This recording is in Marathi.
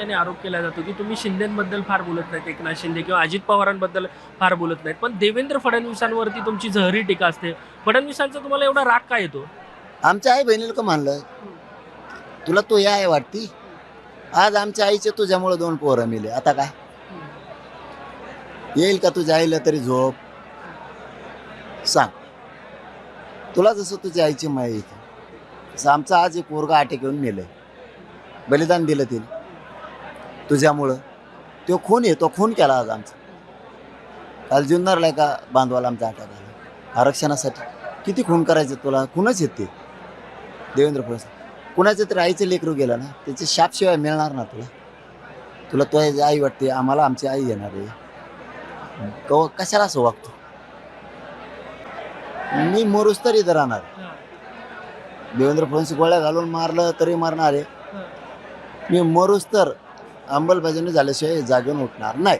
त्याने आरोप केला जातो की तुम्ही शिंदेबद्दल फार बोलत नाहीत एकनाथ शिंदे किंवा अजित पवारांबद्दल फार बोलत नाहीत. पण देवेंद्र फडणवीसांवरती तुमची जहरी टीका असते. फडणवीसांचा तुम्हाला एवढा राग काय येतो? आमच्या आई बहिणीला का म्हणलं तुला तो या आहे वाटती? आज आमच्या आईचे तुझ्यामुळे दोन पोरं मिले आता काय? येईल का तुझ्या आईला तरी झोप? सांग. तुला जसं तुझ्या आईची माहिती तसं आमचा आज एक पोरगा आटे घेऊन नेलं बलिदान दिलं तिला तुझ्यामुळं. तो खून आहे तो खून केला आज आमचा. काल जुन्नरला एका बांधवाला आमचा अटक आला. आरक्षणासाठी. किती खून करायचे तुला? खूनच येते देवेंद्र फडणवीस. कुणाचं तरी आईचं लेकरू गेलं ना त्याचे शापशिवाय मिळणार ना तुला? तुला तो आई वाटते आम्हाला आमची आई येणार आहे. कव कशाला असं वागतो? मी मरूस तर इथं राहणार. देवेंद्र फडणवीस गोळ्या घालून मारलं तरी मारणार आहे. मी मरुस्तर तर अंमलबजावणी झाल्याशिवाय जागेऊन उठणार नाही.